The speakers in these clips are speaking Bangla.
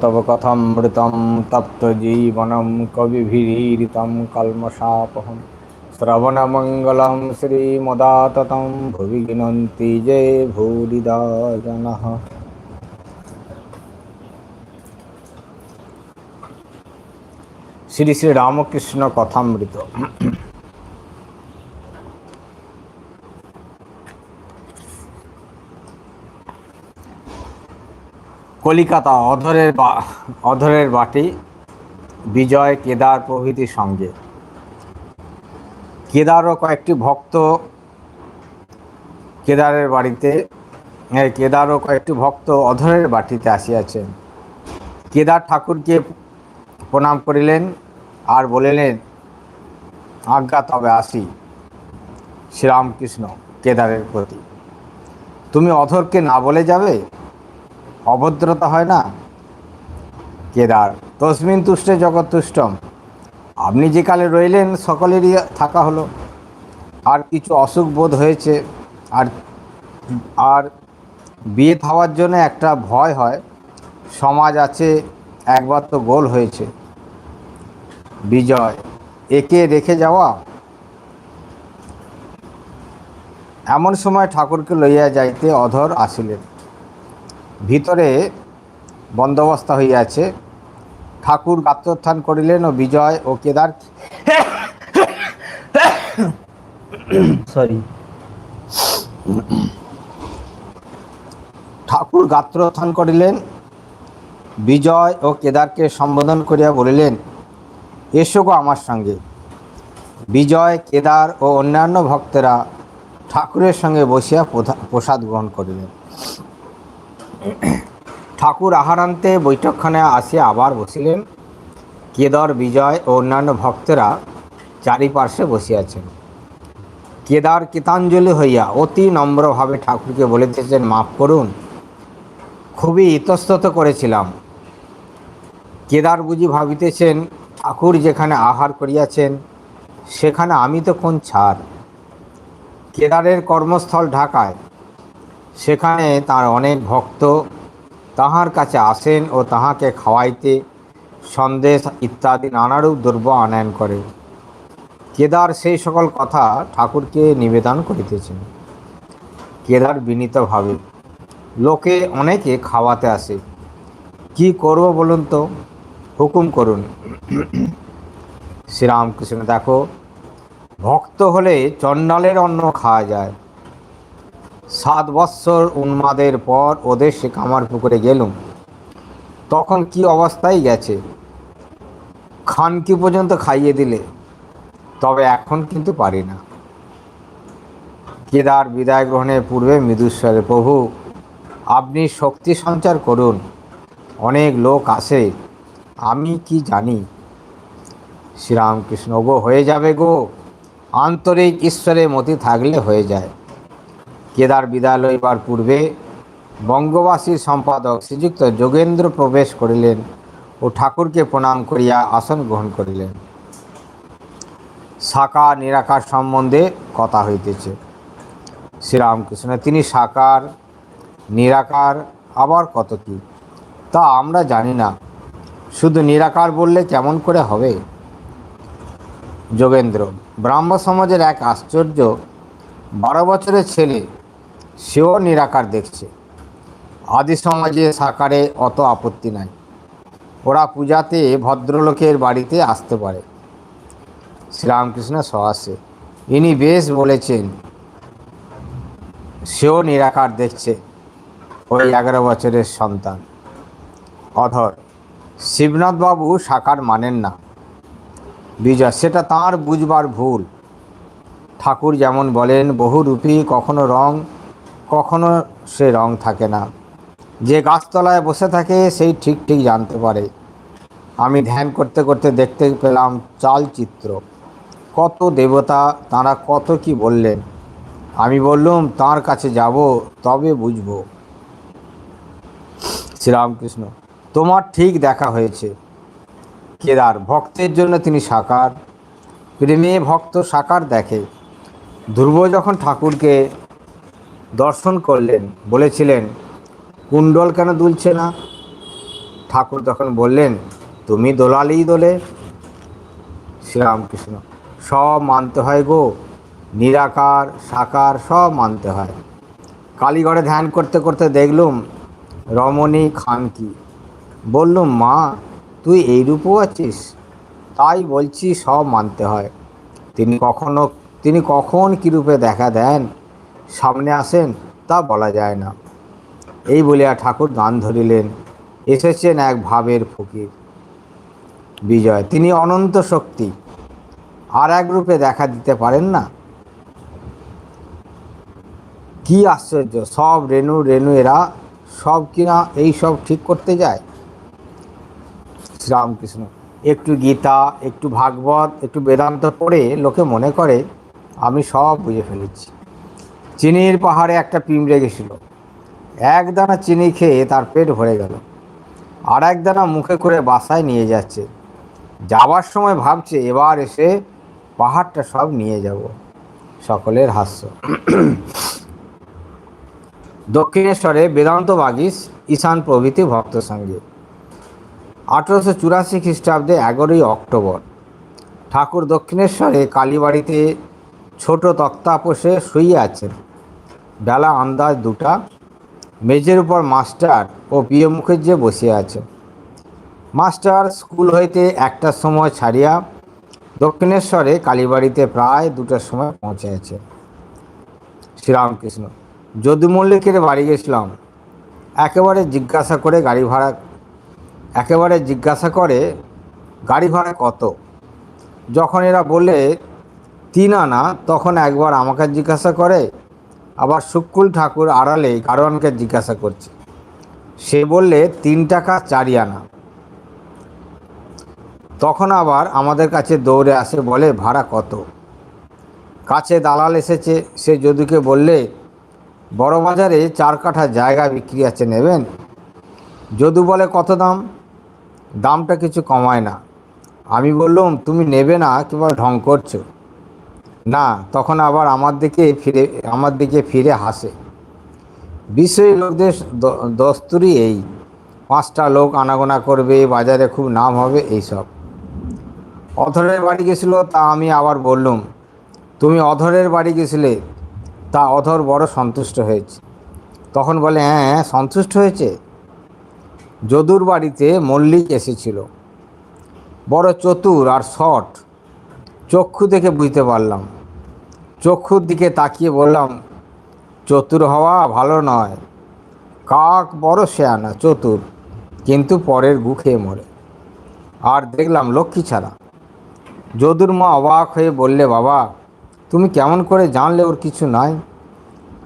তব কথামৃতম তপ্তজীবনম কবিভিরীরিতম কলমসাপহম শ্রবণমঙ্গলম শ্রীমদাততম ভুবি গিনন্তি যে ভূরিদা শ্রী শ্রী রামকৃষ্ণ কথামৃত। কলিকাতা অধরের অধরের বাটি, বিজয় কেদার প্রভৃতির সঙ্গে। কেদারও কয়েকটি ভক্ত কেদারের বাড়িতে কেদারও কয়েকটি ভক্ত অধরের বাটিতে আসিয়াছেন। কেদার ঠাকুরকে প্রণাম করিলেন আর বলিলেন, আজ্ঞা, তবে আসি শ্রীরামকৃষ্ণ কেদারের প্রতি। তুমি অধরকে না বলে যাবে? অভদ্রতা হয় না? কেদার, তসমিন তুষ্টে জগৎ তুষ্টম। আপনি যে কালে রইলেন, সকলেরই থাকা হলো। আর কিছু অসুখ বোধ হয়েছে, আর আর বিয়ে থাওয়ার জন্য একটা ভয় হয়। সমাজ আছে, একবার তো গোল হয়েছে। বিজয়, একে রেখে যাওয়া? এমন সময় ঠাকুরকে লইয়া যাইতে অধর আসিলেন। ভিতরে বন্দোবস্ত হইয়াছে। ঠাকুর গাত্রোত্থান করিলেন ও বিজয় ও কেদার সরি ঠাকুর গাত্রোত্থান করিলেন বিজয় ও কেদারকে সম্বোধন করিয়া বলিলেন এসো গো আমার সঙ্গে। বিজয় কেদার ও অন্যান্য ভক্তেরা ঠাকুরের সঙ্গে বসিয়া প্রসাদ গ্রহণ করিলেন। ঠাকুর আহারান্তে বৈঠকখানে আসিয়া আবার বসিলেন। কেদার বিজয় ও অন্যান্য ভক্তেরা চারিপার্শ্বে বসিয়াছেন। কেদার কীতাঞ্জলি হইয়া অতি নম্রভাবে ঠাকুরকে বলিতেছেন, মাফ করুন, খুবই ইতস্তত করেছিলাম। কেদার বুঝি ভাবিতেছেন, ঠাকুর যেখানে আহার করিয়াছেন, সেখানে আমি তো কোন ছাড়। কেদারের কর্মস্থল ঢাকায় সেখানে তার অনেক ভক্ত তাহার কাছে আসেন ও তাহাকে খাওয়াইতে সন্দেশ ইত্যাদি নানারূপ দ্রব্য আনয়ন করে। কেদার সেই সকল কথা ঠাকুরকে নিবেদন করিতেছেন। কেদার বিনীতভাবে, লোকে অনেকে খাওয়াতে আসে। কি করব বলুন তো? হুকুম করুন। শ্রীরামকৃষ্ণ, দেখো, ভক্ত হলে চণ্ডালের অন্ন খাওয়া যায়। সাত বৎসর উন্মাদের পর ওদের সে কামার পুকুরে গেলুম। তখন কি অবস্থায় গেছে? খানকি পর্যন্ত খাইয়ে দিলে, তবে এখন কিন্তু পারি না। কেদার বিদায় গ্রহণের পূর্বে মৃদুস্বরে, প্রভু, আপনি শক্তি সঞ্চার করুন, অনেক লোক আসে, আমি কি জানি? শ্রীরামকৃষ্ণ গো হয়ে যাবে গো। আন্তরিক ঈশ্বরের মতি থাকলে হয়ে যায়। কেদার বিদায় লইবার পূর্বে বঙ্গবাসীর সম্পাদক শ্রীযুক্ত যোগেন্দ্র প্রবেশ করিলেন ও ঠাকুরকে প্রণাম করিয়া আসন গ্রহণ করিলেন। সাকার নিরাকার সম্বন্ধে কথা হইতেছে। শ্রীরামকৃষ্ণ তিনি সাকার নিরাকার, আবার কত কি? তা আমরা জানি না। শুধু নিরাকার বললে কেমন করে হবে? যোগেন্দ্র ব্রাহ্ম সমাজের এক আশ্চর্য, বারো বছরের ছেলে সেও নিরাকার দেখছে। আদি সমাজে সাকারে অত আপত্তি নাই। ওরা পূজাতে ভদ্রলোকের বাড়িতে আসতে পারে। শ্রীরামকৃষ্ণ সহাসে ইনি বেশ বলেছেন, সেও নিরাকার দেখছে ওই এগারো বছরের সন্তান। অধর, শিবনাথবাবু সাকার মানেন না। বিজয়, সেটা তার বুঝবার ভুল। ঠাকুর যেমন বলেন, বহুরূপী কখনো রং কখনো সে রং থাকে না। যে গাছতলায় বসে থাকে, সেই ঠিক ঠিক জানতে পারে। আমি ধ্যান করতে করতে দেখতে পেলাম চালচিত্র। কত দেবতা, তারা কত কি বললেন। আমি বললুম, তার কাছে যাব, তবে বুঝব। শ্রীরামকৃষ্ণ, তোমার ঠিক দেখা হয়েছে। কেদার, ভক্তের জন্য তিনি সাকার। প্রেমে ভক্ত সাকার দেখে। ধ্রুব যখন ঠাকুরকে দর্শন করলেন, বলেছিলেন কুণ্ডল কেন দুলছে না? ঠাকুর তখন বললেন, তুমি দোলালেই দোলে। শ্রীরামকৃষ্ণ, সব মানতে হয় গো, নিরাকার, সাকার সব মানতে হয়। কালীগড়ে ধ্যান করতে করতে দেখলুম, রমণী খানকি বললুম, মা, তুই এই রূপও আছিস? তাই বলছি সব মানতে হয়। তিনি কখনো, তিনি কখন কী রূপে দেখা দেন? সামনে আসেন, তা বলা যায় না। এই বলিয়া ঠাকুর গান ধরিলেন। এসেছেন এক ভাবের ফকির, বিজয়। তিনি অনন্ত শক্তি। আর এক রূপে দেখা দিতে পারেন না? কি আশ্চর্য! সব রেণু রেণু এরা, সব কিনা এই সব ঠিক করতে যায়? শ্রীরামকৃষ্ণ, একটু গীতা, একটু ভাগবত, একটু বেদান্ত পড়ে লোকে মনে করে, আমি সব বুঝে ফেলেছি। চিনির পাহাড়ে একটা পিঁমড়ে গেছিল এক দানা চিনি খেয়ে তার পেট ভরে গেল। আর এক দানা মুখে করে বাসায় নিয়ে যাচ্ছে। যাবার সময় ভাবছে, এবার এসে পাহাড়টা সব নিয়ে যাব। সকলের হাস্য। দক্ষিণেশ্বরে বেদান্ত বাগিস ঈশান প্রভৃতি ভক্ত সঙ্গে। আঠেরোশো চুরাশি খ্রিস্টাব্দে এগারোই অক্টোবর। ঠাকুর দক্ষিণেশ্বরে কালীবাড়িতে ছোট তক্তাপোষে শুয়ে আছেন। বেলা আন্দাজ দুটা মেঝের উপর মাস্টার ও প্রিয় মুখুজ্জে বসে আছে। মাস্টার স্কুল হইতে একটার সময় ছাড়িয়া দক্ষিণেশ্বরে কালীবাড়িতে প্রায় দুটার সময় পৌঁছেছে শ্রীরামকৃষ্ণ, যদু মল্লিকের বাড়ি গেছিলাম। একেবারে জিজ্ঞাসা করে গাড়ি ভাড়া, একেবারে জিজ্ঞাসা করে, গাড়ি ভাড়া কত? যখন এরা বলে, তিন আনা। তখন একবার আমাকে জিজ্ঞাসা করে আবার শুক্কুল ঠাকুর আড়ালে গারোয়ানকে জিজ্ঞাসা করছে। সে বললে, তিন টাকা চারি আনা তখন আবার আমাদের কাছে দৌড়ে আসে, বলে, ভাড়া কত? কাছে দালাল এসেছে, সে যদুকে বললে, বড় বাজারে চার কাঠা জায়গা বিক্রি আছে, নেবেন? যদু বলে, কত দাম? দামটা কিছু কমায় না। আমি বললাম, তুমি নেবে না, কিংবা ঢং করছ। না, তখন আবার আমার দিকে ফিরে, আমার দিকে ফিরে হাসে। বিশ্বের লোকদের দস্তুরি এই। পাঁচটা লোক আনাগোনা করবে, বাজারে খুব নাম হবে, এইসব। অধরের বাড়ি গেছিল, তা আমি আবার বললুম, তুমি অধরের বাড়ি গেছিলে, তা অধর বড় সন্তুষ্ট হয়েছে। তখন বলে হ্যাঁ হ্যাঁ সন্তুষ্ট হয়েছে। যদুর বাড়িতে মল্লিক এসেছিল। বড় চতুর আর শট, চক্ষু দেখে বুঝতে পারলাম। চক্ষুর দিকে তাকিয়ে বললাম, চতুর হওয়া ভালো নয়। কাক বড় শেয়ানা, চতুর। কিন্তু পরের গু খেয়ে মরে। আর দেখলাম লক্ষ্মী ছাড়া। যদুর মা অবাক হয়ে বললে, বাবা, তুমি কেমন করে জানলে ওর কিছু নাই?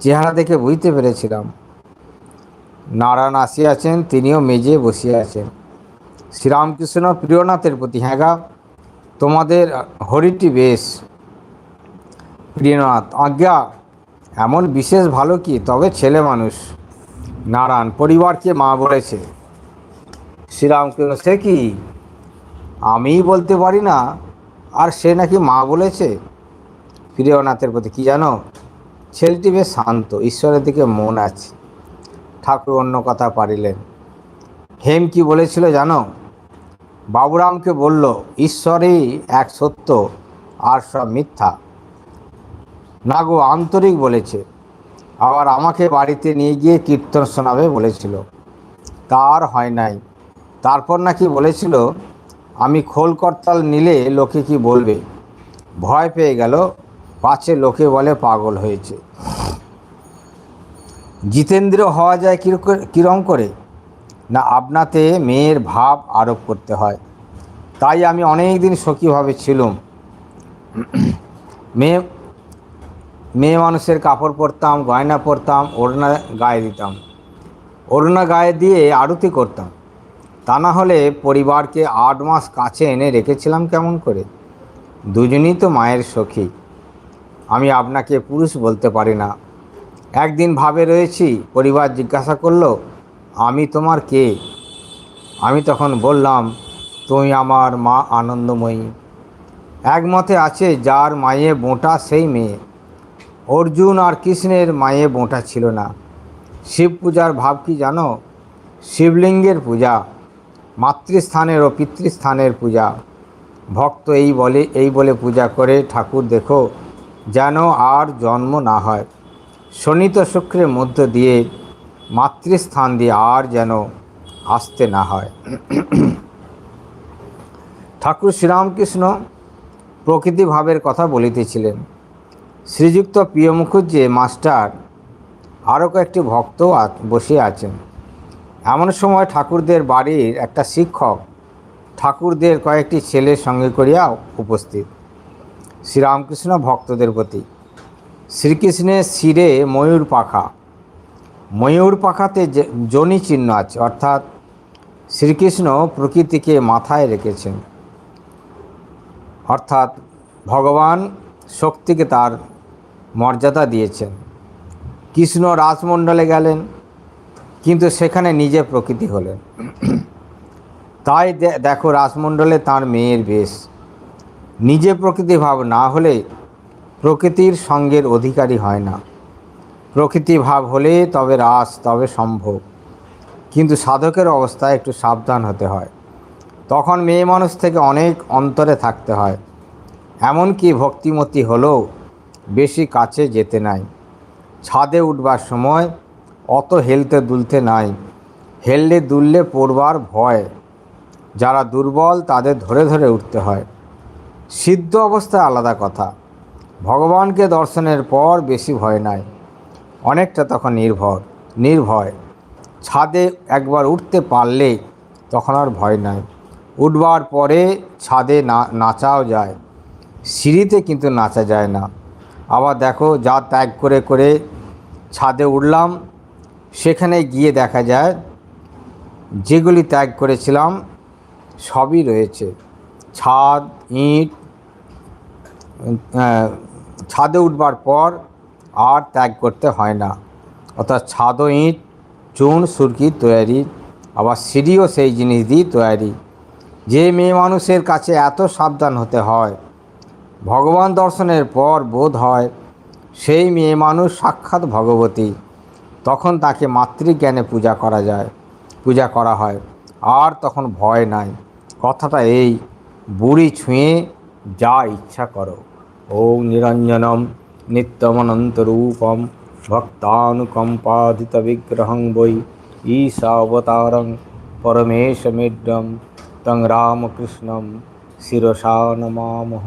চেহারা দেখে বুঝতে পেরেছিলাম। নারায়ণ আসিয়াছেন, তিনিও মেজে বসিয়া আছেন। শ্রীরামকৃষ্ণ প্রিয়নাথের প্রতি হ্যাঁ তোমাদের হরিটি বেশ। প্রিয়নাথ, আজ্ঞা, এমন বিশেষ ভালো কি? তবে ছেলে মানুষ। নারায়ণ, পরিবারকে মা বলেছে। শ্রীরামকৃষ্ণ, সে কি? আমিই বলতে পারি না, আর সে নাকি মা বলেছে। প্রিয়নাথের প্রতি কি জানো? ছেলেটি বেশ শান্ত, ঈশ্বরের দিকে মন আছে। ঠাকুর অন্য কথা পারিলেন। হেম কি বলেছিল জানো? বাবুরামকে বলল, ঈশ্বরই এক সত্য, আর সব মিথ্যা। না গো, আন্তরিক বলেছে। আবার আমাকে বাড়িতে নিয়ে গিয়ে কীর্তন শোনাবে বলেছিল। তার হয় নাই। তারপর নাকি বলেছিল, আমি খোল করতাল নিলে লোকে কি বলবে? ভয় পেয়ে গেল, পাছে লোকে বলে পাগল হয়েছে। জিতেন্দ্র হওয়া যায় কিরম করে? না, আপনাতে মেয়ের ভাব আরোপ করতে হয়। তাই আমি অনেক দিন সখীভাবে ছিলুম। মেয়ে মেয়ে মানুষের কাপড় পরতাম, গয়না পরতাম, ওড়না গায়ে দিতাম। ওড়না গায়ে দিয়ে আরতি করতাম। তা না হলে পরিবারকে আট মাস কাছে এনে রেখেছিলাম কেমন করে? দুজনেই তো মায়ের সখী। আমি আপনাকে পুরুষ বলতে পারি না। একদিন ভাবে রয়েছি, পরিবার জিজ্ঞাসা করল, আমি তোমার কে? আমি তখন বললাম, তুমি আমার মা আনন্দময়ী। একমতে আছে যার মায়ে বোঁটা সেই মেয়ে। অর্জুন আর কৃষ্ণের মায়ে বোঁটা ছিল না। শিব পূজার ভাব কি জানো? শিবলিঙ্গের পূজা, মাতৃস্থানের ও পিতৃস্থানের পূজা। ভক্ত এই বলে এই বলে পূজা করে, ঠাকুর দেখো, যেন আর জন্ম না হয়। শনিত শুক্রের মধ্য দিয়ে, মাতৃস্থান দিয়ে আর যেন আসতে না হয়। ঠাকুর শ্রীরামকৃষ্ণ প্রকৃতি ভাবের কথা বলিতেছিলেন। শ্রীযুক্ত প্রিয় মুখুজ্জে মাস্টার আরও কয়েকটি ভক্ত বসে আছেন। এমন সময় ঠাকুরদের বাড়ির একটা শিক্ষক ঠাকুরদের কয়েকটি ছেলের সঙ্গে করিয়া উপস্থিত। শ্রীরামকৃষ্ণ ভক্তদের প্রতি। শ্রীকৃষ্ণের শিরে ময়ূর পাখা। ময়ূর পাখাতে জনি চিহ্ন আছে, অর্থাৎ শ্রীকৃষ্ণ প্রকৃতিকে মাথায় রেখেছেন। অর্থাৎ ভগবান শক্তিকে তার মর্যাদা দিয়েছেন। কৃষ্ণ রাজমণ্ডলে গেলেন, কিন্তু সেখানে নিজে প্রকৃতি হলেন। তাই দেখো রাজমণ্ডলে তার মেয়ের বেশ। নিজে প্রকৃতি ভাব না হলে প্রকৃতির সঙ্গের অধিকারী হয় না। প্রকৃতি ভাব হলে তবে রাস তবে সম্ভব কিন্তু সাধকের অবস্থায় একটু সাবধান হতে হয়। তখন মেয়ে মানুষ থেকে অনেক অন্তরে থাকতে হয়। এমনকি ভক্তিমতী হলেও বেশি কাছে যেতে নাই। ছাদে উঠবার সময় অত হেলতে দুলতে নাই। হেললে দুললে পড়বার ভয়। যারা দুর্বল তাদের ধরে ধরে উঠতে হয়। সিদ্ধ অবস্থায় আলাদা কথা। ভগবানকে দর্শনের পর বেশি ভয় নাই। অনেকটা তখন নির্ভর, নির্ভয়। ছাদে একবার উঠতে পারলে তখন আর ভয় নাই। উঠবার পরে ছাদে না, নাচাও যায়। সিঁড়িতে কিন্তু নাচা যায় না। আবার দেখো যা ত্যাগ করে করে ছাদে উঠলাম। সেখানে গিয়ে দেখা যায়, যেগুলি ত্যাগ করেছিলাম সবই রয়েছে। ছাদ, ইট ছাদে উঠবার পর আর ত্যাগ করতে হয় না। অর্থাৎ ছাদ ও ইট, চুন, সুরকি তৈরি, আবার সিঁড়িও সেই জিনিস দিয়ে তৈরি। যে মেয়ে মানুষের কাছে এত সাবধান হতে হয় ভগবান দর্শনের পর বোধ হয় সেই মেয়ে মানুষ সাক্ষাৎ ভগবতী। তখন তাকে মাতৃজ্ঞানে পূজা করা যায়, পূজা করা হয়। আর তখন ভয় নাই। কথাটা এই, বুড়ি ছুঁয়ে যা ইচ্ছা করো। ওম নিরঞ্জনম নিত্যমনন্তরূপম ভক্তানুকম্পাদিত বিগ্রহং বৈ ঈশাবতারং পরমেশমিড্যম তং রামকৃষ্ণম শিরসা নমামহ